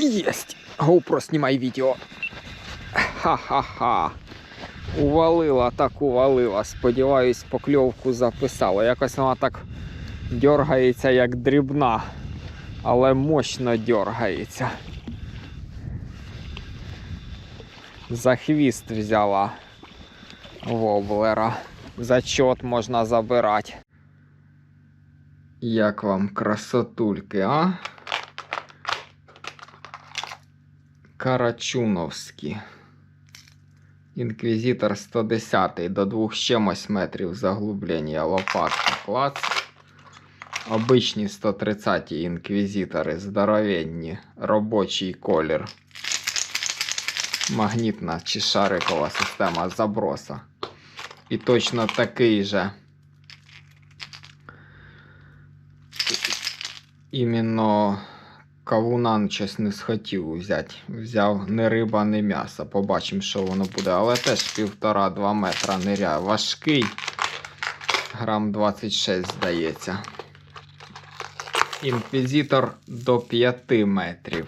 Єсть! GoPro, знімай відео. Ха-ха-ха. Увалила, так увалила. Сподіваюсь, покльовку записала. Якось вона так дергається, як дрібна, але мощно дергається. За хвіст взяла воблера. Зачот можна забирати. Як вам красотульки, а? Карачуновські. Інквізитор 110 до 2 чимось метрів заглублення лопатка клац. Обичні 130 інквізитори, здоровенні, робочий колір. Магнітна чи шарикова система заброса. І точно такий же. Іменно кавунан щось не схотів взяти. Взяв не риба, не м'ясо. Побачимо, що воно буде. Але теж півтора-два метра ниряє. Важкий. Грам 26, здається. Інквізитор до 5 метрів.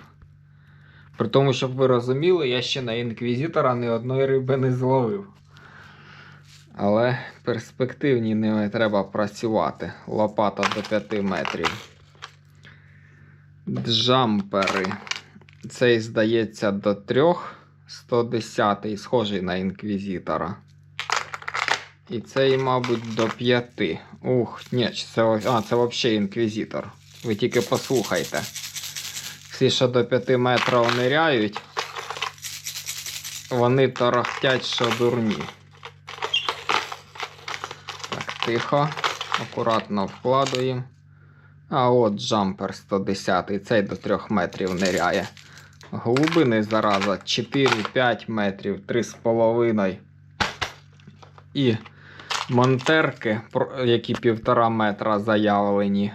При тому, щоб ви розуміли, я ще на інквізитора ні одної риби не зловив. Але перспективні ними треба працювати. Лопата до 5 метрів. Джампери. Цей, здається, до 3. 110-й, схожий на інквізитора. І цей, мабуть, до 5. Ух, ні, це, а, це взагалі інквізитор. Ви тільки послухайте. Всі, що до 5 метрів ниряють, вони торохтять, що дурні. Так, тихо, акуратно вкладуємо. А от джампер 110, цей до 3 метрів ниряє. Глибини зараза 4-5 метрів, 3,5. І монтерки, які півтора метра заявлені,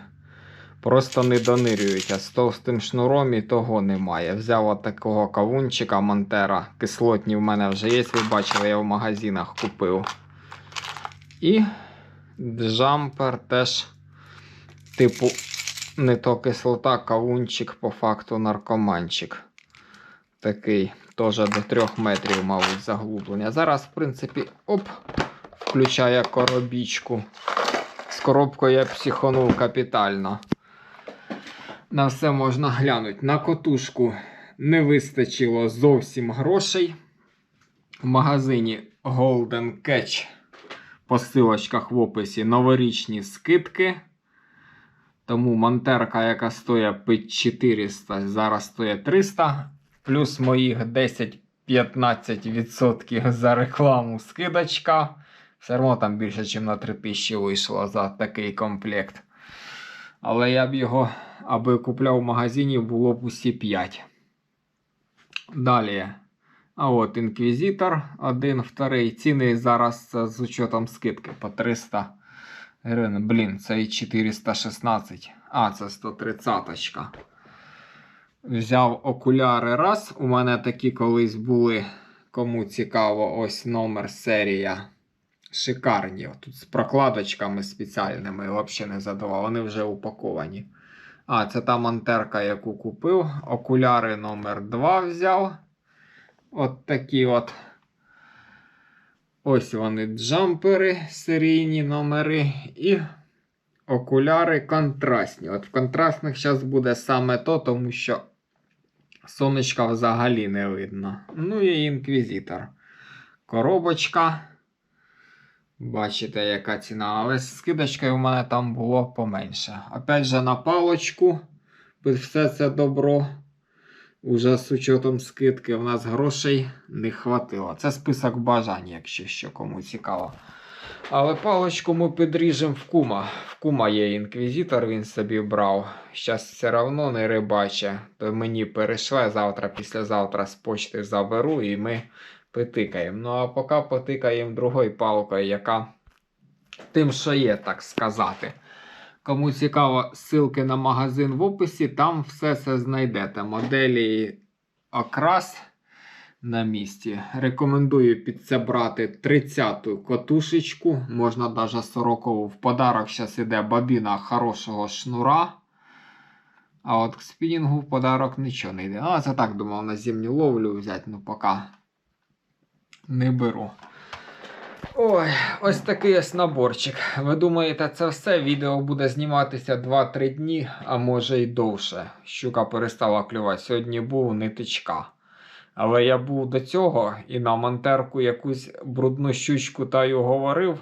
просто не донирюють, з товстим шнуром і того немає. Взяв от такого кавунчика монтера. Кислотні в мене вже є, ви бачили, я в магазинах купив. І джампер теж, типу, не то кислота, кавунчик, по факту наркоманчик. Такий, теж до 3 метрів, мабуть, заглублення. Зараз, в принципі, оп, включає коробічку. З коробкою я психонув капітально. На все можна глянути. На котушку не вистачило зовсім грошей. В магазині Golden Catch по силочках в описі новорічні скидки. Тому монтерка, яка стоїть під 400, зараз стоїть 300. Плюс моїх 10-15% за рекламу скидочка. Все одно там більше, ніж на 3000 вийшло за такий комплект. Але я б його, аби купляв в магазині, було б усі 5. Далі. А от інквізитор, один, вторий. Ціни зараз з учетом скидки по 300 гривень. Блін, це і 416. А, це 130. -очка. Взяв окуляри раз. У мене такі колись були. Кому цікаво, ось номер серія. Шикарні. Тут з прокладочками спеціальними взагалі не задавав. Вони вже упаковані. А, це та монтерка, яку купив. Окуляри номер 2 взяв. От такі от. Ось вони джампери, серійні номери і окуляри контрастні. От в контрастних зараз буде саме то, тому що сонечка взагалі не видно. Ну і інквізитор. Коробочка. Бачите, яка ціна. Але з скидочкою в мене там було поменше. Опять же, на палочку все це добро. Уже з учетом скидки в нас грошей не хватило. Це список бажань, якщо що кому цікаво. Але паличку ми підріжемо в кума. В кума є інквізитор, він собі брав. Зараз все одно не рибаче, то мені перейшле завтра, післязавтра з почти заберу і ми потикаємо. Ну а поки потикаємо другою палкою, яка тим, що є, так сказати. Кому цікаво, ссылки на магазин в описі, там все це знайдете. Моделі окрас на місці. Рекомендую під це брати 30-ту котушечку, можна навіть 40-ву. В подарок зараз іде бабіна хорошого шнура. А от к спінінгу в подарок нічого не йде. А це так думав на зимню ловлю взяти, ну поки не беру. Ой, ось такий ось наборчик. Ви думаєте, це все відео буде зніматися 2-3 дні, а може й довше. Щука перестала клювати. Сьогодні був нитичка. Але я був до цього і на монтерку якусь брудну щучку та й говорив.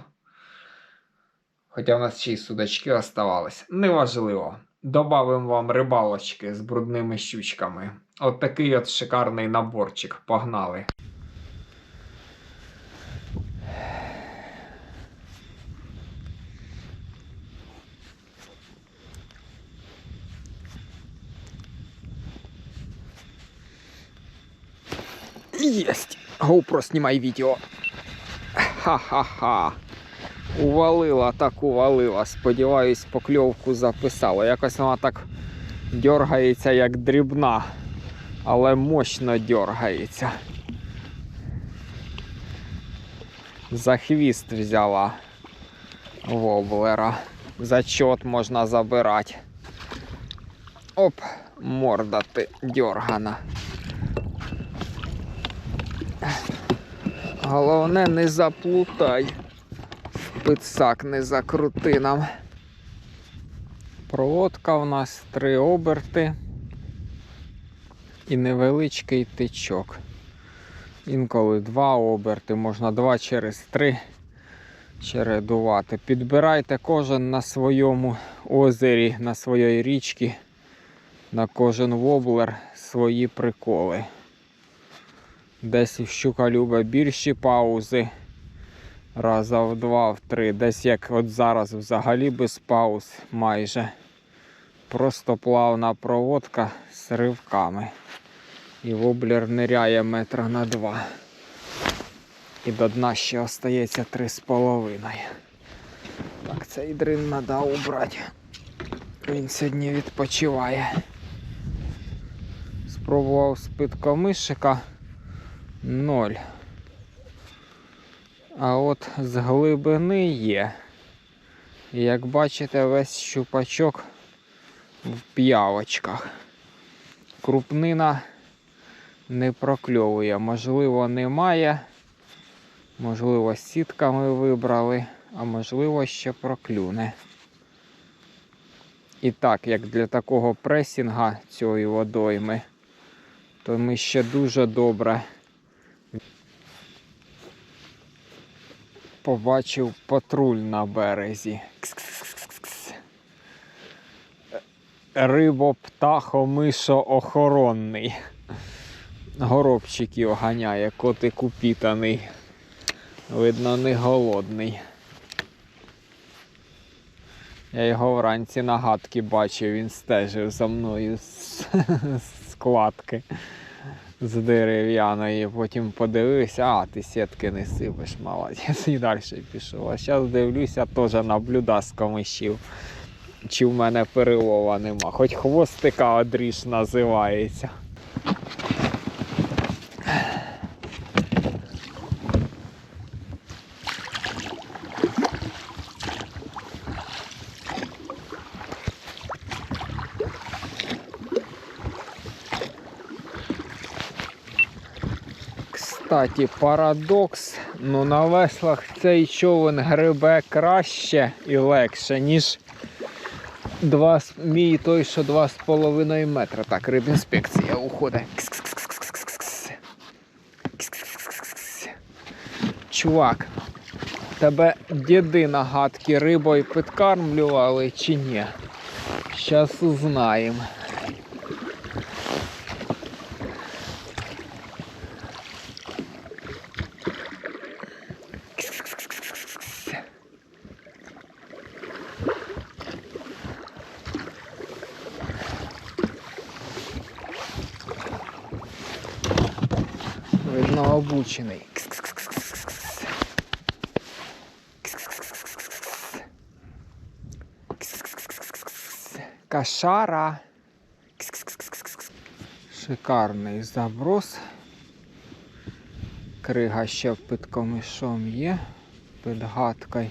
Хоча в нас ще й судачки оставались. Неважливо. Добавим вам рибалочки з брудними щучками. От такий от шикарний наборчик. Погнали. Есть. GoPro, снимай видео. Ха-ха-ха. Увалила, так увалила. Сподіваюсь, покльовку записала. Якось вона так дергається, як дрібна, але мощно дергається. За хвіст взяла воблера. Зачот можна забирати. Оп, морда ти дергана. Головне, не заплутай. Пицак не закрути нам. Проводка у нас три оберти і невеличкий тичок. Інколи два оберти, можна два через три чередувати. Підбирайте кожен на своєму озері, на своїй річці, на кожен воблер свої приколи. Десь щука любить більші паузи. Раза в два, в три. Десь як от зараз взагалі без пауз майже. Просто плавна проводка з ривками. І воблер ниряє метра на два. І до дна ще остається три з половиною. Так, цей дрин треба убрати. Він сьогодні відпочиває. Спробував з питкомишика. Ноль. А от з глибини є. Як бачите, весь щупачок в п'явочках. Крупнина не прокльовує. Можливо, немає. Можливо, сітками вибрали, а можливо, ще проклюне. І так, як для такого пресінга цієї водойми, то ми ще дуже добре побачив патруль на березі. Кс-кс-кс-кс-кс. Рибо-птахо-мишо-охоронний. Горобчиків ганяє, котик упітаний. Видно, не голодний. Я його вранці на гадки бачив, він стежив за мною з складки з дерев'яної. Потім подивився, а ти сітки не сипеш, молодець. І далі пішов. А зараз дивлюся, теж на блюда з комишів. Чи в мене перелова нема. Хоч хвостика одріж називається. Кстати, парадокс, ну на веслах цей човен грибе краще і легше, ніж два, мій той, що 2,5 метра. Так, рибінспекція уходить. Чувак, тебе діди на гадки рибою підкармлювали чи ні? Щас узнаємо. Видно, обучений. Кашара. Шикарний заброс. Крига ще під комишом є, під гадкою.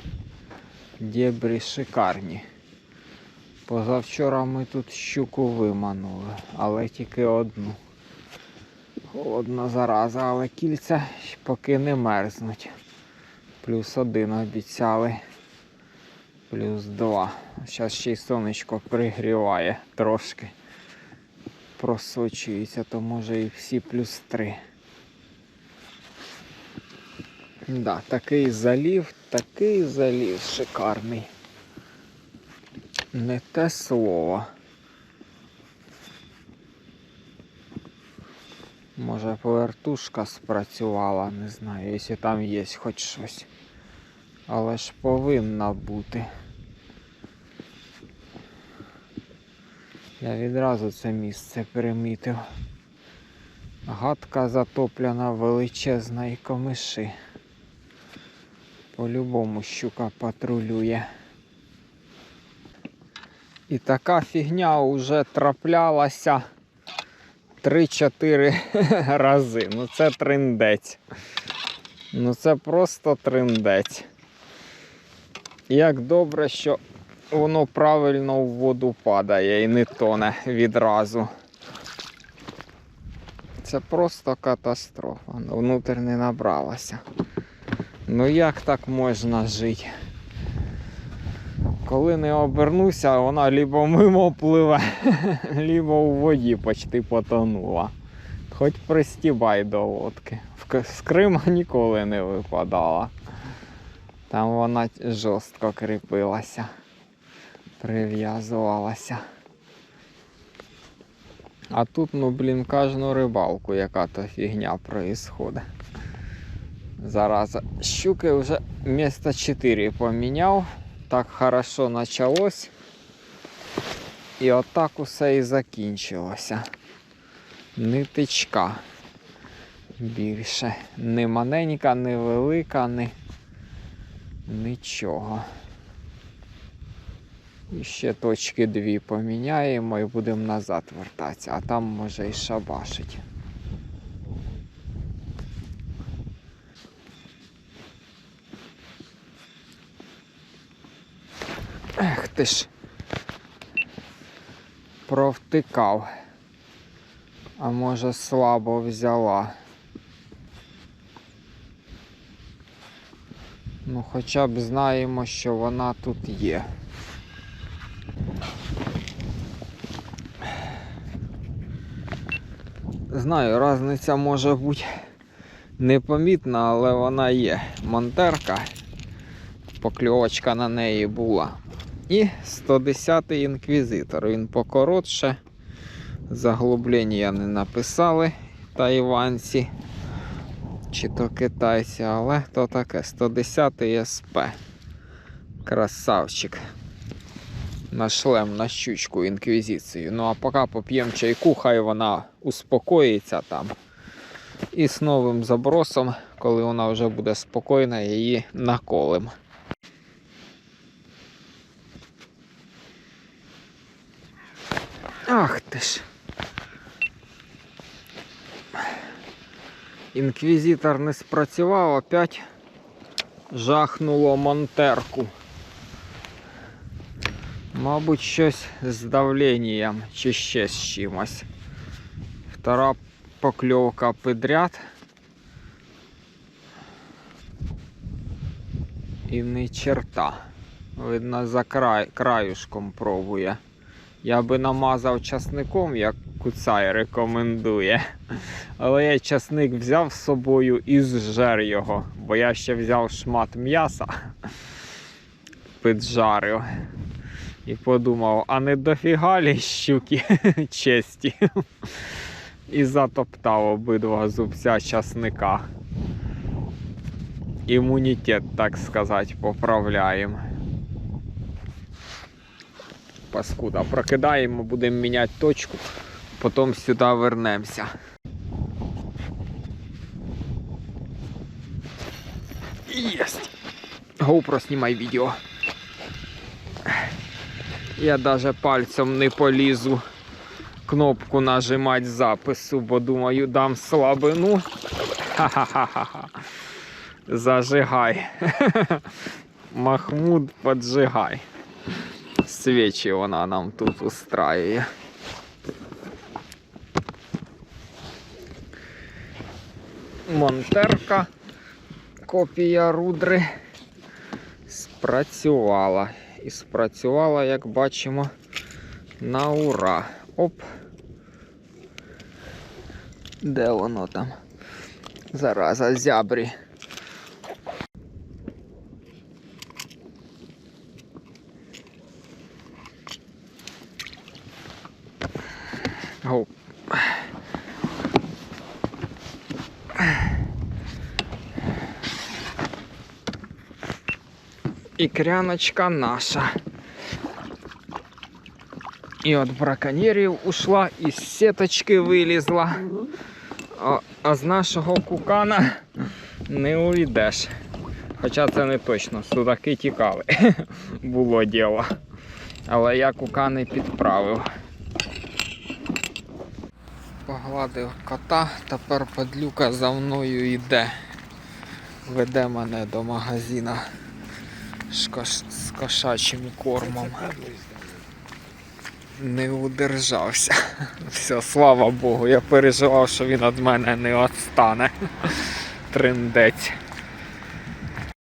Дєбрі шикарні. Позавчора ми тут щуку виманули, але тільки одну. Холодна зараза, але кільця поки не мерзнуть. Плюс один обіцяли. Плюс два. Зараз ще й сонечко пригріває трошки. Просочується, то може і всі плюс три. Да, такий залів, такий залів шикарний. Не те слово. Може повертушка спрацювала, не знаю, якщо там є хоч щось. Але ж повинна бути. Я відразу це місце примітив. Гадка затоплена величезна і комиші. По-любому щука патрулює. І така фігня вже траплялася 3-4 рази. Ну це триндець. Ну це просто триндець. Як добре, що воно правильно в воду падає і не тоне відразу. Це просто катастрофа. Ну, Внутрь не набралася. Ну як так можна жити? Коли не обернуся, вона либо мимо пливе, либо у воді почти потонула. Хоч пристібай до лодки. З Крима ніколи не випадала. Там вона жорстко кріпилася, прив'язувалася. А тут, ну блін, кожну рибалку яка то фігня происходить. Зараз щуки вже місто 4 поміняв. Так хорошо почалось. І отак усе і закінчилося. Нитичка більше. Ні маленька, ні велика, ні нічого. І ще точки дві поміняємо і будемо назад вертатися, а там може і шабашить. Ти ж. Провтикав. А може слабо взяла. Ну, хоча б знаємо, що вона тут є. Знаю, різниця може бути непомітна, але вона є. Монтерка, покльовочка на неї була. І 110-й інквізитор. Він покоротше. Заглублення не написали тайванці чи то китайці, але то таке 110 СП. Красавчик. На шлем, на щучку інквізицію. Ну а поки поп'ємо чайку, хай вона успокоїться там. І з новим забросом, коли вона вже буде спокійна, її наколим. Ти. Інквізитор не спрацював, опять жахнуло монтерку. Мабуть, щось з давленням чи ще з чимось. Втора покльовка підряд. І не черта. Видно, за край, краюшком пробує. Я би намазав часником, як куцай рекомендує. Але я часник взяв з собою і зжер його, бо я ще взяв шмат м'яса, піджарив. І подумав, а не дофіга лі щуки честі. І затоптав обидва зубця часника. Імунітет, так сказати, поправляємо. Паскуда. Прокидаємо, будемо міняти точку, потім сюди вернемося. Єсть! GoPro знімай відео. Я даже пальцем не полізу кнопку нажимати запису, бо думаю, дам слабину. Ха-ха-ха-ха. Зажигай. Махмуд, поджигай. Свічі вона нам тут устраює. Монтерка, копія рудри спрацювала. І спрацювала, як бачимо, на ура. Оп. Де воно там? Зараза, зябрі. Оп. І кряночка наша. І от браконьєрів ушла, і з сіточки вилізла. А, а з нашого кукана не увійдеш. Хоча це не точно, судаки тікали. Було діло. Але я кукани підправив. Погладив кота, тепер падлюка за мною йде. Веде мене до магазина з, кош... з кошачим кормом. Не удержався. Все, слава Богу, я переживав, що він від мене не відстане. Триндець.